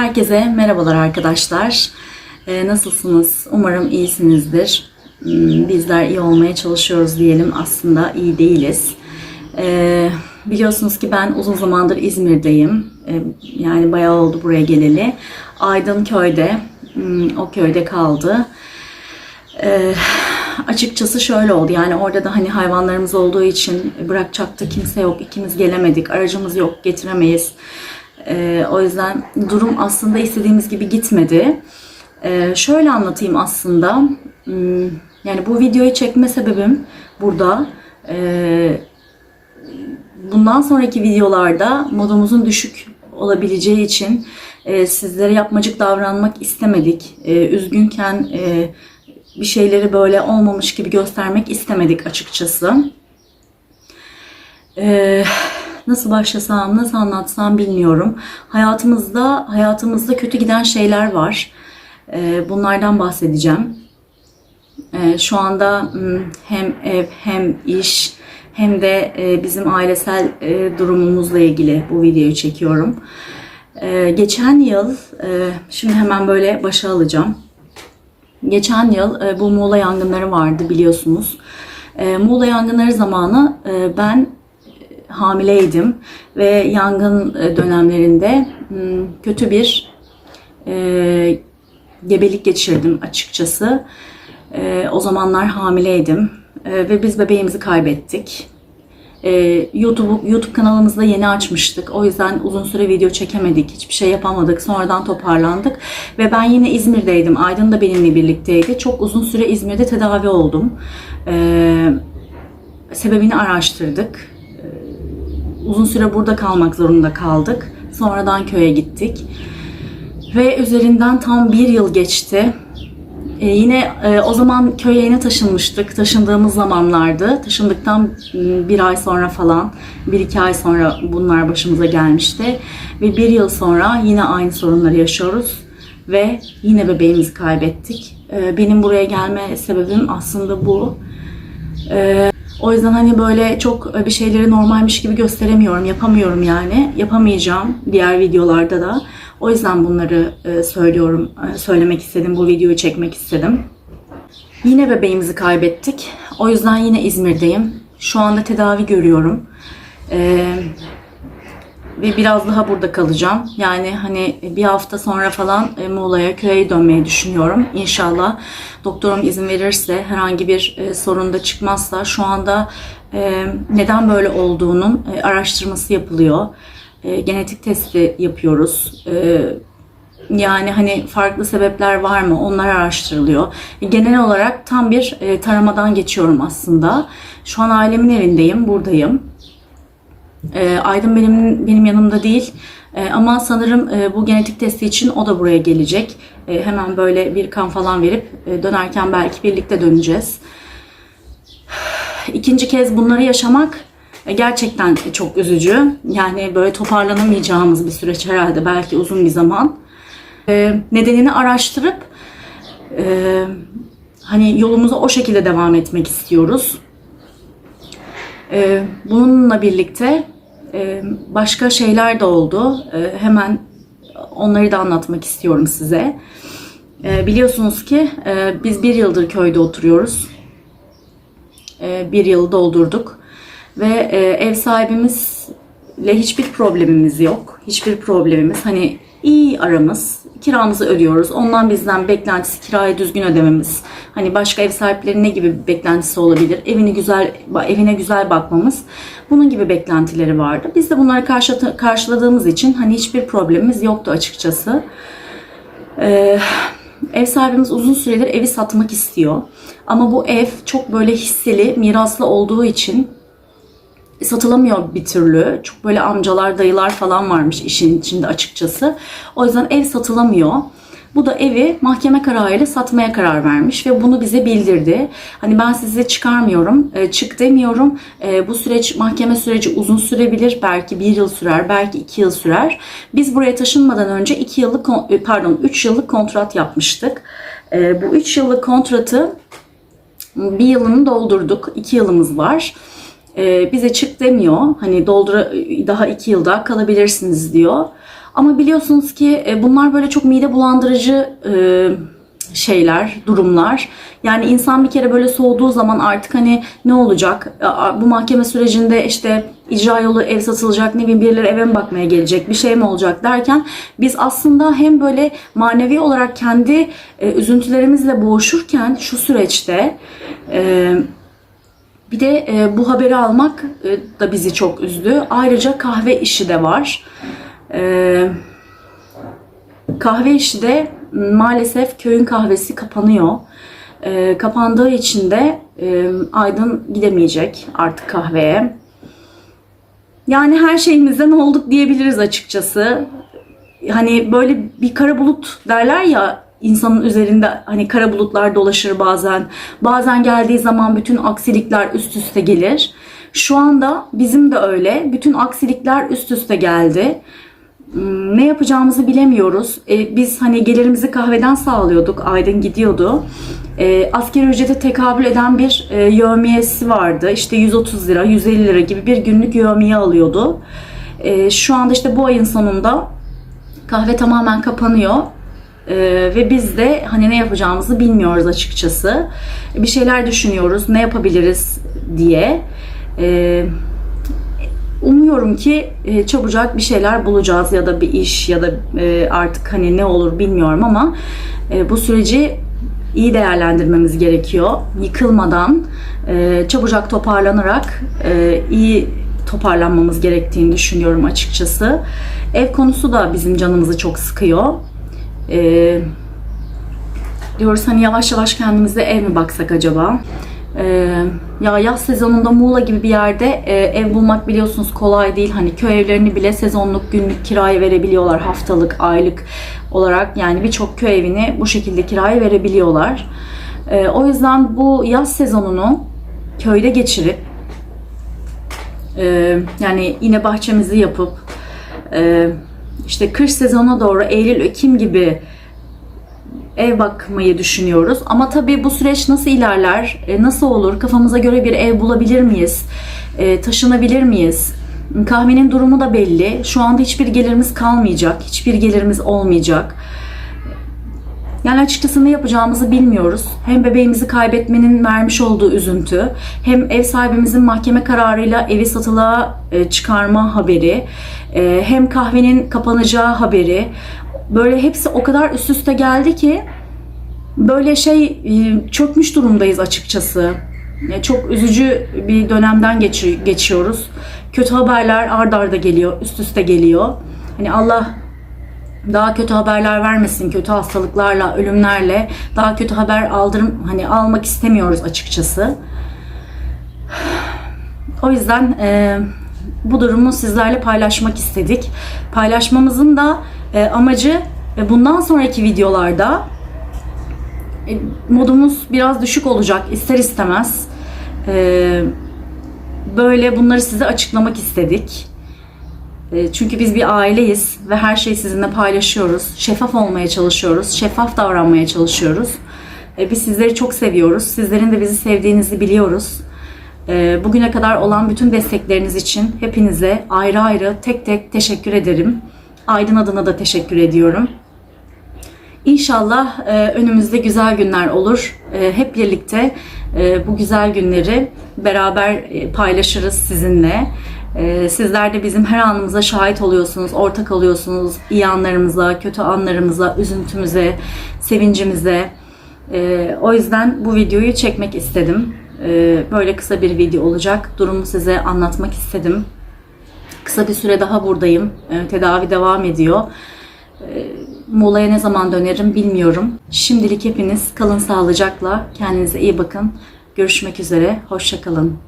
Herkese merhabalar arkadaşlar. Ee, nasılsınız? Umarım iyisinizdir. Hmm, Bizler iyi olmaya çalışıyoruz diyelim. Aslında iyi değiliz. Ee, biliyorsunuz ki ben uzun zamandır İzmir'deyim. Ee, yani bayağı oldu buraya geleli. Aydın köyde. hmm, O köyde kaldı. Ee, açıkçası şöyle oldu yani orada da hani hayvanlarımız olduğu için bırakacak da kimse yok ikimiz gelemedik aracımız yok getiremeyiz Ee, o yüzden durum aslında istediğimiz gibi gitmedi Ee, şöyle anlatayım aslında Hmm, yani bu videoyu çekme sebebim burada Ee, bundan sonraki videolarda modumuzun düşük olabileceği için e, sizlere yapmacık davranmak istemedik. E, üzgünken e, bir şeyleri böyle olmamış gibi göstermek istemedik açıkçası. E, nasıl başlasam, nasıl anlatsam bilmiyorum. Hayatımızda hayatımızda kötü giden şeyler var. E, bunlardan bahsedeceğim. Ee, Şu anda m, hem ev hem iş hem de e, bizim ailesel e, durumumuzla ilgili bu videoyu çekiyorum. Ee, Geçen yıl, e, şimdi hemen böyle başa alacağım. Geçen yıl bu Muğla yangınları vardı biliyorsunuz. E, Muğla yangınları zamanı ben hamileydim ve yangın e, dönemlerinde m, kötü bir e, gebelik geçirdim açıkçası. Ee, o zamanlar hamileydim Ee, ve biz bebeğimizi kaybettik. Ee, YouTube YouTube kanalımızda yeni açmıştık. O yüzden uzun süre video çekemedik. Hiçbir şey yapamadık. Sonradan toparlandık. Ve ben yine İzmir'deydim. Aydın da benimle birlikteydi. Çok uzun süre İzmir'de tedavi oldum. Ee, sebebini araştırdık. Uzun süre burada kalmak zorunda kaldık. Sonradan köye gittik. Ve üzerinden tam bir yıl geçti. Ee, yine e, o zaman köye yeni taşınmıştık. Taşındığımız zamanlardı. Taşındıktan m, bir ay sonra falan, bir iki ay sonra bunlar başımıza gelmişti. Ve bir yıl sonra yine aynı sorunları yaşıyoruz. Ve yine bebeğimizi kaybettik. Ee, benim buraya gelme sebebim aslında bu. Ee, o yüzden hani böyle çok bir şeyleri normalmiş gibi gösteremiyorum, yapamıyorum yani. Yapamayacağım diğer videolarda da. O yüzden bunları e, söylüyorum, e, söylemek istedim, bu videoyu çekmek istedim. Yine bebeğimizi kaybettik. O yüzden yine İzmir'deyim. Şu anda tedavi görüyorum. Ee, ve biraz daha burada kalacağım. Yani hani bir hafta sonra falan e, Muğla'ya köye dönmeyi düşünüyorum. İnşallah doktorum izin verirse herhangi bir e, sorun da çıkmazsa şu anda e, neden böyle olduğunun araştırması yapılıyor. Genetik testi yapıyoruz. Yani hani farklı sebepler var mı? Onlar araştırılıyor. Genel olarak tam bir taramadan geçiyorum aslında. Şu an ailemin evindeyim, buradayım. E, Aydın benim benim yanımda değil. E, ama sanırım e, bu genetik testi için o da buraya gelecek. E, hemen böyle bir kan falan verip e, dönerken belki birlikte döneceğiz. İkinci kez bunları yaşamak e, gerçekten çok üzücü. Yani böyle toparlanamayacağımız bir süreç herhalde belki uzun bir zaman. E, nedenini araştırıp e, hani yolumuza o şekilde devam etmek istiyoruz. Bununla birlikte başka şeyler de oldu. E, hemen onları da anlatmak istiyorum size. E, biliyorsunuz ki e, biz bir yıldır köyde oturuyoruz. Bir yıl doldurduk. Ve e, ev sahibimizle hiçbir problemimiz yok. Hiçbir problemimiz. Hani iyi aramız. Kiramızı ödüyoruz. Ondan bizden beklentisi kirayı düzgün ödememiz. Hani başka ev sahipleri ne gibi bir beklentisi olabilir? Evini güzel evine güzel bakmamız. Bunun gibi beklentileri vardı. Biz de bunları karşı, karşıladığımız için hani hiçbir problemimiz yoktu açıkçası. Ee, ev sahibimiz uzun süredir evi satmak istiyor. Ama bu ev çok böyle hisseli, miraslı olduğu için satılamıyor bir türlü. Çok böyle amcalar, dayılar falan varmış işin içinde açıkçası. O yüzden ev satılamıyor. Bu da evi mahkeme kararıyla satmaya karar vermiş ve bunu bize bildirdi. Hani ben size çıkarmıyorum, e, çık demiyorum. E, bu süreç, mahkeme süreci uzun sürebilir. Belki bir yıl sürer, belki iki yıl sürer. Biz buraya taşınmadan önce iki yıllık, kon- pardon üç yıllık kontrat yapmıştık. E, bu üç yıllık kontratı bir yılını doldurduk. iki yılımız var. E, bize çık demiyor. Hani doldura daha iki yılda kalabilirsiniz diyor. Ama biliyorsunuz ki e, bunlar böyle çok mide bulandırıcı e, şeyler, durumlar. Yani insan bir kere böyle soğuduğu zaman artık hani ne olacak? Bu mahkeme sürecinde işte icra yolu ev satılacak, ne bileyim birileri eve mi bakmaya gelecek, bir şey mi olacak derken biz aslında hem böyle manevi olarak kendi e, üzüntülerimizle boğuşurken şu süreçte e, bir de e, bu haberi almak e, da bizi çok üzdü. Ayrıca kahve işi de var. E, kahve işi de maalesef köyün kahvesi kapanıyor. E, kapandığı için de e, Aydın gidemeyecek artık kahveye. Yani her şeyimizden olduk diyebiliriz açıkçası. Hani böyle bir kara bulut derler ya insanın üzerinde hani kara bulutlar dolaşır bazen. Bazen geldiği zaman bütün aksilikler üst üste gelir. Şu anda bizim de öyle. Bütün aksilikler üst üste geldi. Hmm, Ne yapacağımızı bilemiyoruz. E, biz hani gelirimizi kahveden sağlıyorduk. Aydın gidiyordu. E, asgari ücrete tekabül eden bir e, yevmiyesi vardı. İşte 130 lira, 150 lira gibi bir günlük yevmiye alıyordu. E, şu anda işte bu ayın sonunda kahve tamamen kapanıyor. Ee, ve biz de hani ne yapacağımızı bilmiyoruz açıkçası. Bir şeyler düşünüyoruz, ne yapabiliriz diye. Ee, umuyorum ki e, çabucak bir şeyler bulacağız ya da bir iş ya da e, artık hani ne olur bilmiyorum ama e, bu süreci iyi değerlendirmemiz gerekiyor. Yıkılmadan, e, çabucak toparlanarak e, iyi toparlanmamız gerektiğini düşünüyorum açıkçası. Ev konusu da bizim canımızı çok sıkıyor. Ee, diyoruz hani yavaş yavaş kendimize ev mi baksak acaba? Ee, ya yaz sezonunda Muğla gibi bir yerde e, ev bulmak biliyorsunuz kolay değil. Hani köy evlerini bile sezonluk, günlük kiraya verebiliyorlar. Haftalık, aylık olarak yani birçok köy evini bu şekilde kiraya verebiliyorlar. Ee, o yüzden bu yaz sezonunu köyde geçirip e, yani yine bahçemizi yapıp e, işte kış sezonuna doğru Eylül, Ekim gibi ev bakmayı düşünüyoruz. Ama tabii bu süreç nasıl ilerler, e, nasıl olur, kafamıza göre bir ev bulabilir miyiz, E, taşınabilir miyiz? Kahvenin durumu da belli. Şu anda hiçbir gelirimiz kalmayacak, hiçbir gelirimiz olmayacak. Yani açıkçası ne yapacağımızı bilmiyoruz. Hem bebeğimizi kaybetmenin vermiş olduğu üzüntü, hem ev sahibimizin mahkeme kararıyla evi satılığa e, çıkarma haberi, e, hem kahvenin kapanacağı haberi. Böyle hepsi o kadar üst üste geldi ki böyle şey e, çökmüş durumdayız açıkçası. Çok üzücü bir dönemden geçi- geçiyoruz. Kötü haberler ard arda geliyor, üst üste geliyor. Hani Allah daha kötü haberler vermesin, kötü hastalıklarla, ölümlerle daha kötü haber aldırım hani almak istemiyoruz açıkçası. O yüzden e, bu durumu sizlerle paylaşmak istedik. Paylaşmamızın da e, amacı e, bundan sonraki videolarda e, modumuz biraz düşük olacak ister istemez. E, böyle bunları size açıklamak istedik. E, Çünkü biz bir aileyiz ve her şeyi sizinle paylaşıyoruz. Şeffaf olmaya çalışıyoruz. Şeffaf davranmaya çalışıyoruz. E, Biz sizleri çok seviyoruz. Sizlerin de bizi sevdiğinizi biliyoruz. E, Bugüne kadar olan bütün destekleriniz için hepinize ayrı ayrı tek tek teşekkür ederim. Aydın adına da teşekkür ediyorum. İnşallah önümüzde güzel günler olur. Hep birlikte bu güzel günleri beraber paylaşırız sizinle. E, sizler de bizim her anımıza şahit oluyorsunuz, ortak oluyorsunuz. İyi anlarımıza, kötü anlarımıza, üzüntümüze, sevincimize. E, o yüzden bu videoyu çekmek istedim. E, böyle kısa bir video olacak. Durumu size anlatmak istedim. Kısa bir süre daha buradayım. E, tedavi devam ediyor. Muğla'ya ne zaman dönerim bilmiyorum. Şimdilik hepiniz kalın sağlıcakla. Kendinize iyi bakın. Görüşmek üzere. Hoşçakalın.